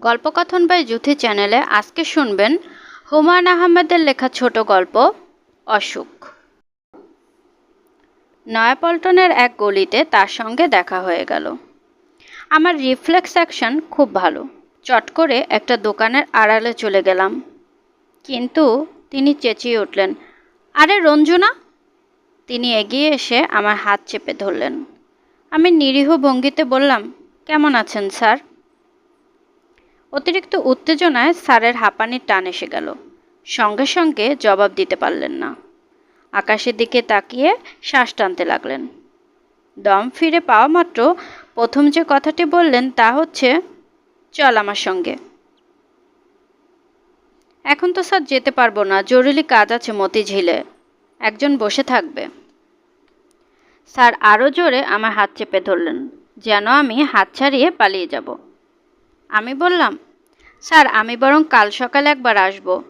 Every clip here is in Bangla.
গল্পকথন বাই জুথি চ্যানেলে আজকে শুনবেন হুমায়ুন আহমেদের লেখা ছোট গল্প, অসুখ। নয়াপল্টনের এক গলিতে তার সঙ্গে দেখা হয়ে গেল। আমার রিফ্লেক্স অ্যাকশন খুব ভালো। চট করে একটা দোকানের আড়ালে চলে গেলাম। কিন্তু তিনি চেঁচিয়ে উঠলেন, আরে রঞ্জনা! তিনি এগিয়ে এসে আমার হাত চেপে ধরলেন। আমি নিরীহ ভঙ্গিতে বললাম, কেমন আছেন, স্যার? অতিরিক্ত উত্তেজনায় স্যারের হাঁপানির টান এসে গেল। সঙ্গে সঙ্গে জবাব দিতে পারলেন না। আকাশের দিকে তাকিয়ে শ্বাস টানতে লাগলেন। দম ফিরে পাওয়া মাত্র প্রথম যে কথাটি বললেন তা হচ্ছে, চল আমার সঙ্গে। এখন তো স্যার যেতে পারব না, জরুরি কাজ আছে মতিঝিলে। একজন বসে থাকবে। স্যার আরও জোরে আমার হাত চেপে ধরলেন, যেন আমি হাত ছাড়িয়ে পালিয়ে যাব। আমি বললাম, স্যার, আমি বরং কাল সকালে একবার আসব।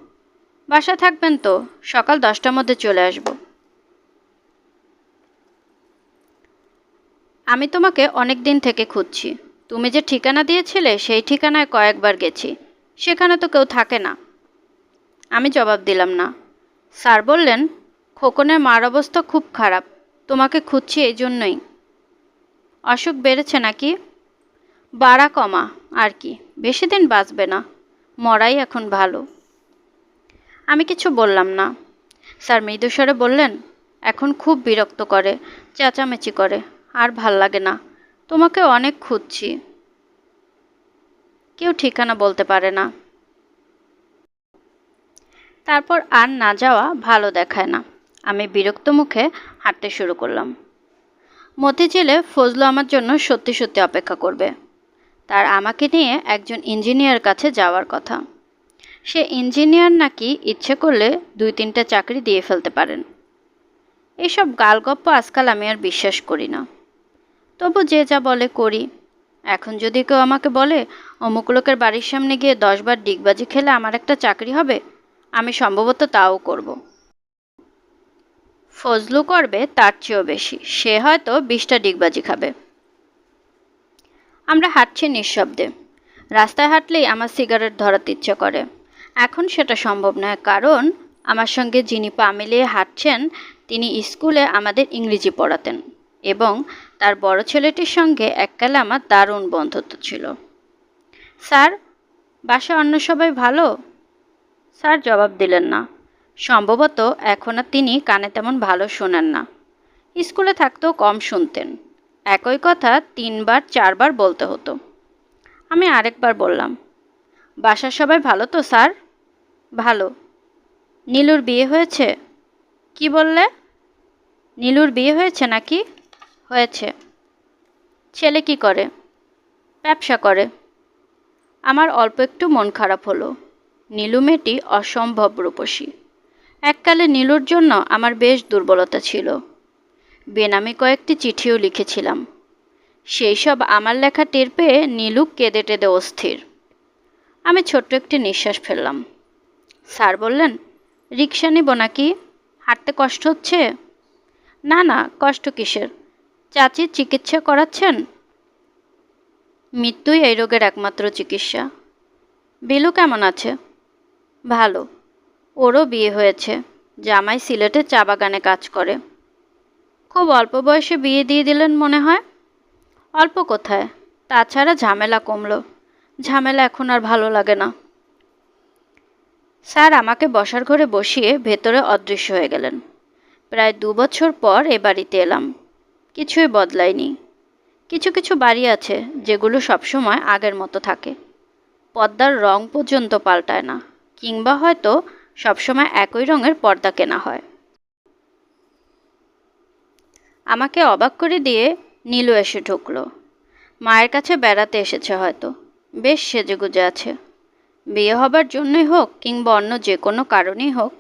বাসা থাকবেন তো, সকাল দশটার মধ্যে চলে আসব। আমি তোমাকে অনেক দিন থেকে খুঁজছি। তুমি যে ঠিকানা দিয়েছিলে, সেই ঠিকানায় কয়েকবার গেছি। সেখানে তো কেউ থাকে না। আমি জবাব দিলাম, না। স্যার বললেন, খোকনের মার অবস্থা খুব খারাপ। তোমাকে খুঁজছি এই জন্যই। অসুখ বেড়েছে নাকি? বাড়া কমা, আর কি। বেশি দিন বাঁচবে না। মরাই এখন ভালো। আমি কিছু বললাম না। স্যার মৃদুস্বরে বললেন, এখন খুব বিরক্ত করে, চেঁচামেচি করে, আর ভালো লাগে না। তোমাকে অনেক খুঁজছি। কেউ ঠিকানা বলতে পারে না। তারপর আর না যাওয়া ভালো দেখায় না। আমি বিরক্ত মুখে হাঁটতে শুরু করলাম। মতিঝিলে ফজলু আমার জন্য সত্যি সত্যি অপেক্ষা করবে। তার আমাকে নিয়ে একজন ইঞ্জিনিয়ার কাছে যাওয়ার কথা। সে ইঞ্জিনিয়ার নাকি ইচ্ছে করলে দুই তিনটা চাকরি দিয়ে ফেলতে পারেন। এইসব গালগপ্প আজকাল আমি আর বিশ্বাস করি না। তবু যে যা বলে করি। এখন যদি কেউ আমাকে বলে, অমুক লোকের বাড়ির সামনে গিয়ে দশবার ডিগবাজি খেলে আমার একটা চাকরি হবে, আমি সম্ভবত তাও করব। ফজলু করবে তার চেয়েও বেশি। সে হয়তো বিশটা ডিগবাজি খাবে। আমরা হাঁটছি নিঃশব্দে। রাস্তায় হাঁটলেই আমার সিগারেট ধরাতে ইচ্ছে করে। এখন সেটা সম্ভব নয়, কারণ আমার সঙ্গে যিনি পা মিলিয়ে হাঁটছেন, তিনি স্কুলে আমাদের ইংরেজি পড়াতেন এবং তার বড় ছেলেটির সঙ্গে এককালে আমার দারুণ বন্ধুত্ব ছিল। স্যার বাসা অন্য সবাই ভালো? স্যার জবাব দিলেন না। সম্ভবত এখন আর তিনি কানে তেমন ভালো শোনেন না। স্কুলে থাকতেও কম শুনতেন। একই কথা তিনবার, চারবার বলতে হতো। আমি আরেকবার বললাম, বাসার সবাই ভালো তো, স্যার? ভালো। নীলুর বিয়ে হয়েছে? কি বললে? নীলুর বিয়ে হয়েছে নাকি? হয়েছে। ছেলে কি করে? ব্যবসা করে। আমার অল্প একটু মন খারাপ হলো। নীলু মেয়েটি অসম্ভব রূপসী। এককালে নীলুর জন্য আমার বেশ দুর্বলতা ছিল। বেনামি কয়েকটি চিঠিও লিখেছিলাম। সেই সব আমার লেখা টের পেয়ে নীলু কেঁদে টেদে অস্থির। আমি ছোট্ট একটি নিঃশ্বাস ফেললাম। স্যার বললেন রিক্সা নিব নাকি? হাঁটতে কষ্ট হচ্ছে? না না, কষ্ট কিসের? চাচির চিকিৎসা করাচ্ছেন? মৃত্যুই এই রোগের একমাত্র চিকিৎসা। বিলু কেমন আছে? ভালো। ওরও বিয়ে হয়েছে। জামাই সিলেটে চা বাগানে কাজ করে। খুব অল্প বয়সে বিয়ে দিয়ে দিলেন মনে হয়। অল্প কোথায়? তাছাড়া ঝামেলা কমলো। ঝামেলা এখন আর ভালো লাগে না। স্যার আমাকে বসার ঘরে বসিয়ে ভেতরে অদৃশ্য হয়ে গেলেন। প্রায় দু বছর পর এ বাড়িতে এলাম। কিছুই বদলায়নি। কিছু কিছু বাড়ি আছে যেগুলো সবসময় আগের মতো থাকে। পর্দার রং পর্যন্ত পাল্টায় না, কিংবা হয়তো সবসময় একই রঙের পর্দা কেনা হয়। আমাকে অবাক করে দিয়ে নীলু এসে ঢুকলো। মায়ের কাছে বেড়াতে এসেছে হয়তো। বেশ সেজেগুজে আছে। বিয়ে হবার জন্যই হোক কিংবা অন্য যে কোনো কারণেই হোক,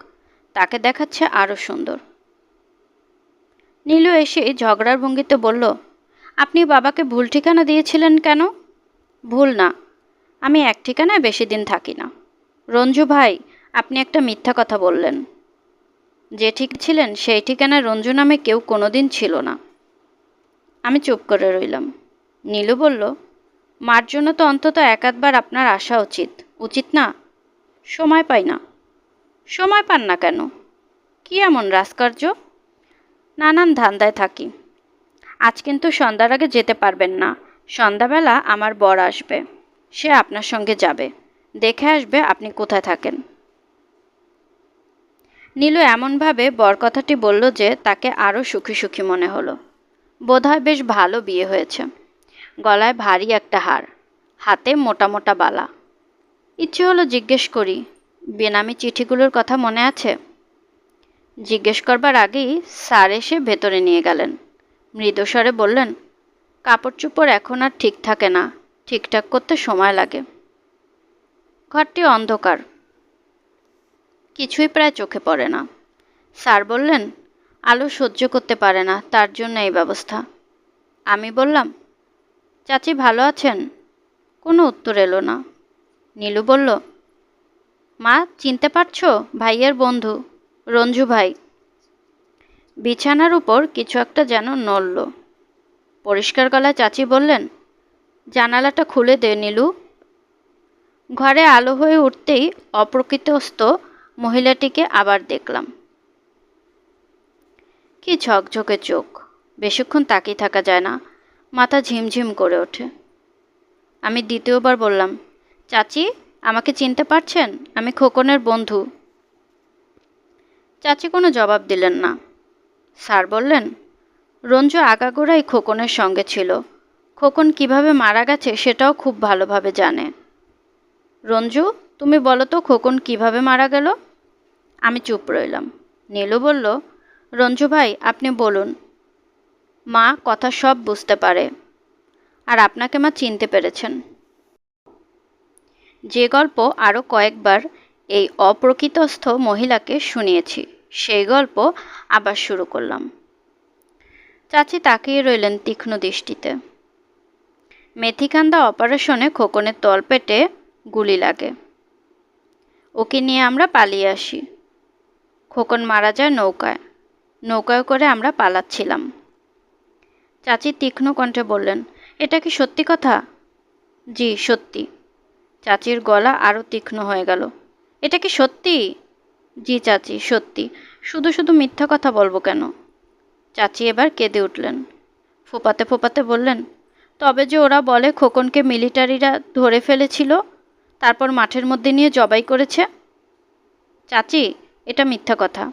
তাকে দেখাচ্ছে আরও সুন্দর। নীলু এসে ঝগড়ার ভঙ্গিতে বলল, আপনি বাবাকে ভুল ঠিকানা দিয়েছিলেন কেন? ভুল না। আমি এক ঠিকানায় বেশি দিন থাকি না। রঞ্জু ভাই, আপনি একটা মিথ্যা কথা বললেন। যে ঠিক ছিলেন সেই ঠিকানায় রঞ্জু নামে কেউ কোনোদিন ছিল না। আমি চুপ করে রইলাম। নীলু বলল, মার জন্য তো অন্তত এক আধবার আপনার আসা উচিত। উচিত না? সময় পাই না। সময় পান না কেন? কি এমন রাজকার্য? নানান ধান্দায় থাকি। আজ কিন্তু সন্ধ্যার আগে যেতে পারবেন না। সন্ধ্যাবেলা আমার বর আসবে। সে আপনার সঙ্গে যাবে। দেখে আসবে আপনি কোথায় থাকেন। নীলু এমনভাবে বর কথাটি বলল যে তাকে আরও সুখী সুখী মনে হলো। বোধহয় বেশ ভালো বিয়ে হয়েছে। গলায় ভারী একটা হার, হাতে মোটা মোটা বালা। ইচ্ছে হলো জিজ্ঞেস করি, বেনামি চিঠিগুলোর কথা মনে আছে? জিজ্ঞেস করবার আগেই স্যার এসে ভেতরে নিয়ে গেলেন। মৃদুস্বরে বললেন, কাপড় চোপড় এখন আর ঠিক থাকে না, ঠিকঠাক করতে সময় লাগে। ঘরটি অন্ধকার কিছুই প্রায় চোখে পড়ে না। স্যার বললেন, আলো সহ্য করতে পারে না, তার জন্য এই ব্যবস্থা। আমি বললাম, চাচি ভালো আছেন? কোনো উত্তর এলো না। নীলু বলল, মা, চিনতে পারছ? ভাইয়ের বন্ধু, রঞ্জু ভাই। বিছানার উপর কিছু একটা যেন নড়ল। পরিষ্কার গলায় চাচি বললেন, জানালাটা খুলে দে নীলু। ঘরে আলো হয়ে উঠতেই অপ্রকৃতস্থ মহিলাটিকে আবার দেখলাম। কি ঝকঝকে চোখ। বেশিক্ষণ তাকিয়ে থাকা যায় না। মাথা ঝিমঝিম করে ওঠে। আমি দ্বিতীয়বার বললাম, চাচি, আমাকে চিনতে পারছেন? আমি খোকনের বন্ধু। চাচি কোনো জবাব দিলেন না। স্যার বললেন, রঞ্জু আগাগোড়াই খোকনের সঙ্গে ছিল। খোকন কীভাবে মারা গেছে সেটাও খুব ভালোভাবে জানে। রঞ্জু, তুমি বলো তো খোকন কীভাবে মারা গেল? আমি চুপ রইলাম। নীলু বলল, রঞ্জু ভাই, আপনি বলুন। মা কথা সব বুঝতে পারে। আর আপনাকে মা চিনতে পেরেছেন। যে গল্প আরও কয়েকবার এই অপ্রকৃতস্থ মহিলাকে শুনিয়েছি, সেই গল্প আবার শুরু করলাম। চাচি তাকিয়ে রইলেন তীক্ষ্ণ দৃষ্টিতে। মেথিকান্দা অপারেশনে খোকনের তলপেটে গুলি লাগে। ওকে নিয়ে আমরা পালিয়ে আসি। খোকন মারা যায় নৌকায়। নৌকায় করে আমরা পালাচ্ছিলাম। চাচি তীক্ষ্ণ কণ্ঠে বললেন, এটা কি সত্যি কথা? জি, সত্যি। চাচির গলা আরও তীক্ষ্ণ হয়ে গেল। এটা কি সত্যি? জি চাচি, সত্যি। শুধু শুধু মিথ্যা কথা বলব কেন? চাচি এবার কেঁদে উঠলেন। ফোপাতে ফোপাতে বললেন, তবে যে ওরা বলে খোকনকে মিলিটারিরা ধরে ফেলেছিল, তারপর মাঠের মধ্যে নিয়ে জবাই করেছে? চাচি এটা মিথ্যা কথা।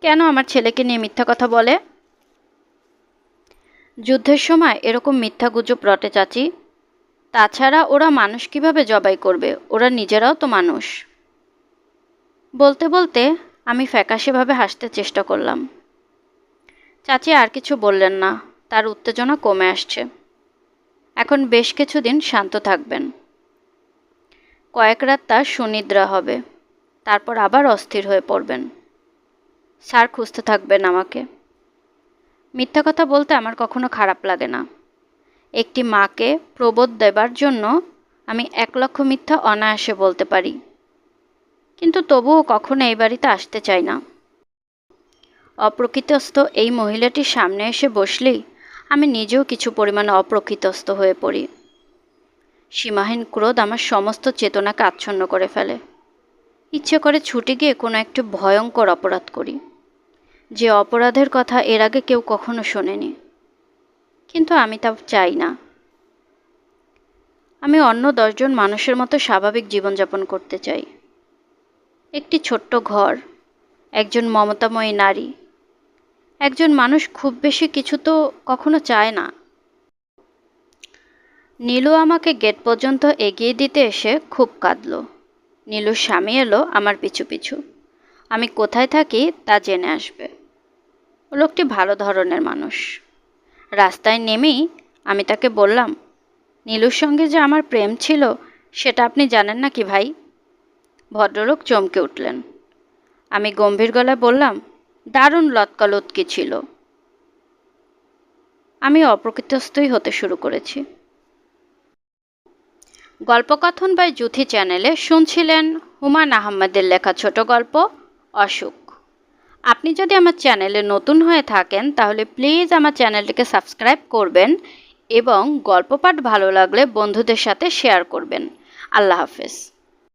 কেন আমার ছেলেকে নিয়ে মিথ্যা কথা বলে? যুদ্ধের সময় এরকম মিথ্যা গুজব রটে চাচি। তাছাড়া ওরা মানুষ কীভাবে জবাই করবে? ওরা নিজেরাও তো মানুষ। বলতে বলতে আমি ফ্যাকাশেভাবে হাসতে চেষ্টা করলাম। চাচি আর কিছু বললেন না। তার উত্তেজনা কমে আসছে। এখন বেশ কিছুদিন শান্ত থাকবেন। কয়েক রাত তার সুনিদ্রা হবে। তারপর আবার অস্থির হয়ে পড়বেন। স্যার, খুঁজতে থাকবেন আমাকে। মিথ্যা কথা বলতে আমার কখনো খারাপ লাগে না। একটি মাকে প্রবোধ দেবার জন্য আমি এক লক্ষ মিথ্যা অনায়াসে বলতে পারি। কিন্তু তবুও কখনো এই বাড়িতে আসতে চাই না। অপ্রকৃতস্থ এই মহিলাটির সামনে এসে বসলেই আমি নিজেও কিছু পরিমাণে অপ্রকৃতস্থ হয়ে পড়ি। সীমাহীন ক্রোধ আমার সমস্ত চেতনাকে আচ্ছন্ন করে ফেলে। ইচ্ছে করে ছুটে গিয়ে কোনো একটু ভয়ঙ্কর অপরাধ করি। যে অপরাধের কথা এর আগে কেউ কখনো শোনেনি। কিন্তু আমি তা চাই না। আমি অন্য দশজন মানুষের মতো স্বাভাবিক জীবনযাপন করতে চাই। একটি ছোট্ট ঘর, একজন মমতাময়ী নারী, একজন মানুষ খুব বেশি কিছু তো কখনো চায় না। নীলু আমাকে গেট পর্যন্ত এগিয়ে দিতে এসে খুব কাঁদল। নীলুর স্বামী এলো আমার পিছু পিছু। আমি কোথায় থাকি তা জেনে আসবে। ও লোকটি ভালো ধরনের মানুষ। রাস্তায় নেমেই আমি তাকে বললাম, নীলুর সঙ্গে যে আমার প্রেম ছিল, সেটা আপনি জানেন না কি ভাই? ভদ্রলোক চমকে উঠলেন। আমি গম্ভীর গলায় বললাম, দারুণ লৎকালৎকি ছিল। আমি অপ্রকৃতস্থই হতে শুরু করেছি। গল্পকথন বাই যুথি চ্যানেলে শুনছিলেন হুমায়ুন আহমেদের লেখা ছোট গল্প অসুখ আপনি যদি আমার চ্যানেলে নতুন হয়ে থাকেন, তাহলে প্লিজ আমার চ্যানেলটিকে সাবস্ক্রাইব করবেন এবং গল্পপাঠ ভালো লাগলে বন্ধুদের সাথে শেয়ার করবেন। আল্লাহ হাফেজ।